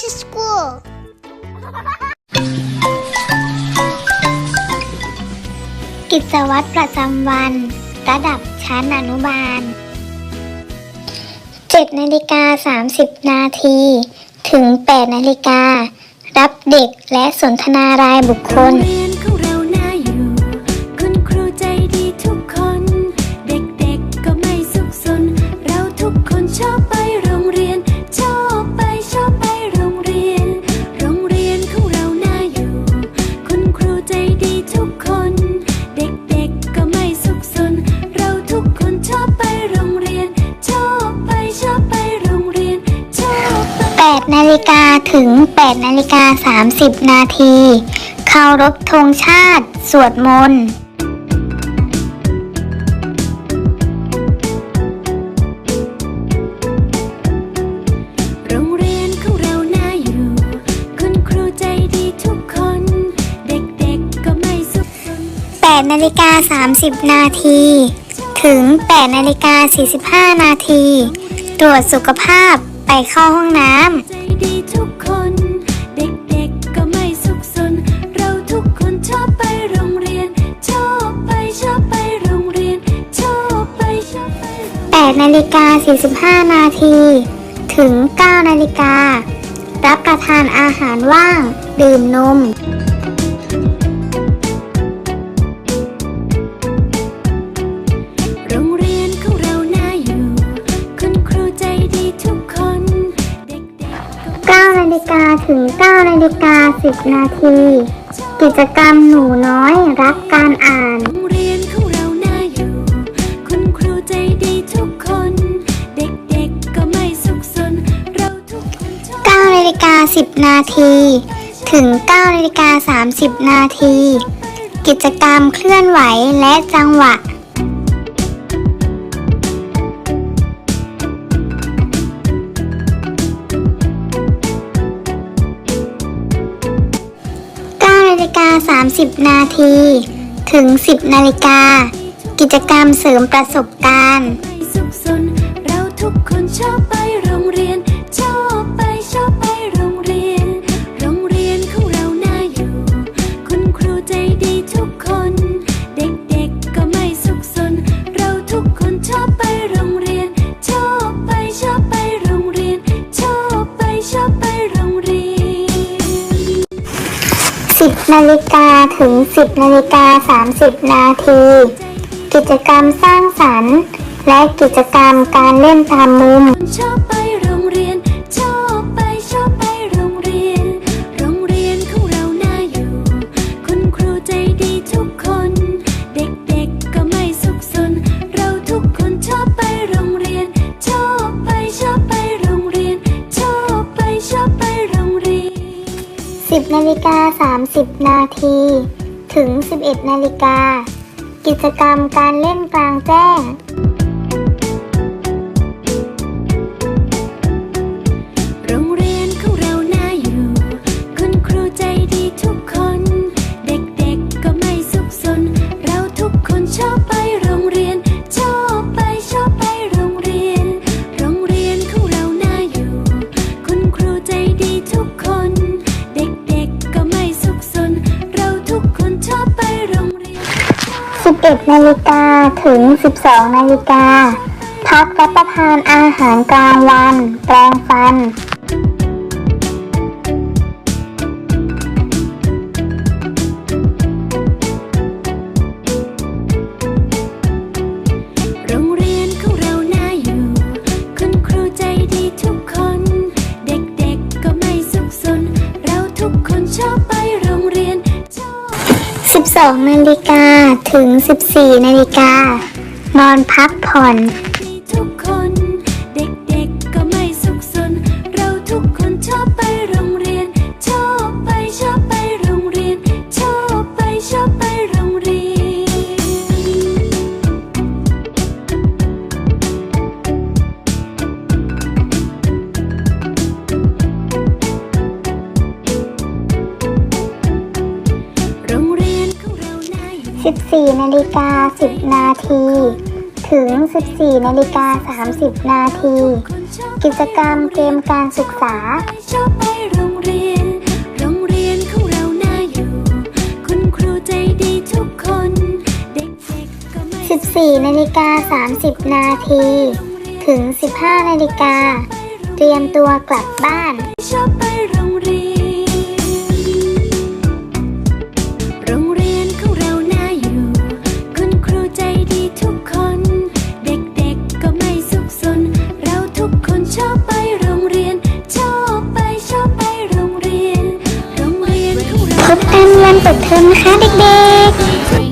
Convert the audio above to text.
to school. กิจวัตรประจำวัน ระดับชั้นอนุบาล7นาฬิกา30 นาที ถึง 8 นาฬิกา รับเด็กและสนทนารายบุคคล นาฬิกาถึง 8 นาฬิกา 30 นาทีเคารพธงชาติ สวดมนต์โรงเรียนของเราน่าอยู่คุณครูใจดีทุกคนเด็กๆก็ไม่สุขสน8นาฬิกา 30 นาที ถึง 8 นาฬิกา 45 นาที ตรวจสุขภาพ ไปเข้าห้องน้ใจดีทุกคน เด็กๆก็ไม่สุขสน เราทุกคนชอบไปโรงเรียน ชอบไปชอบไปโรงเรียน ชอบไปชอบไปโรงเรียนำ8นาฬิกา45 นาที ถึง 9 นาฬิกา รับประทานอาหารว่าง ดื่มนม ฬิกาถึง9นาฬิกา10 นาที กิจกรรมหนูน้อยรักการอ่านโรงเรียนของเราน่าอยู่คุณครูใจดีทุกคนเด็กๆก็ไม่สุขสนเราทุกคนชอบ9นาฬิกา10 นาที ถึง9นาฬิกา30 นาที กิจกรรมเคลื่อนไหวและจังหวะ ฬิกา 30 นาที ถึง 10 นาฬิกา กิจกรรมเสริมประสบการณ์ เราทุกคนชอบไปโรงเรียน 10นาฬิกาถึง 10 นาฬิกา 30 นาที กิจกรรมสร้างสรรค์ และกิจกรรมการเล่นตามมุม 10นาฬิกา30 นาที ถึง 11 นาฬิกา กิจกรรมการเล่นกลางแจ้ง นาฬิกาถึง 12 นาฬิกา พักรับประทานอาหารกลางวัน แปรงฟัน 12นาฬิกาถึง 14นาฬิกานอนพักผ่อน 14นาฬิกา 10 นาที ถึง 14นาฬิกา 30 นาที กิจกรรมเกมการศึกษาชอบไปโรงเรียนโรงเรียนของเราน่าอยู่คุณครูใจดีทุกคนเด็กๆก็ไม่14นาฬิกา 30 นาที ถึง 15 นาฬิกา เตรียมตัวกลับบ้าน พบกันวันเปิดเทอมนะคะเด็กๆ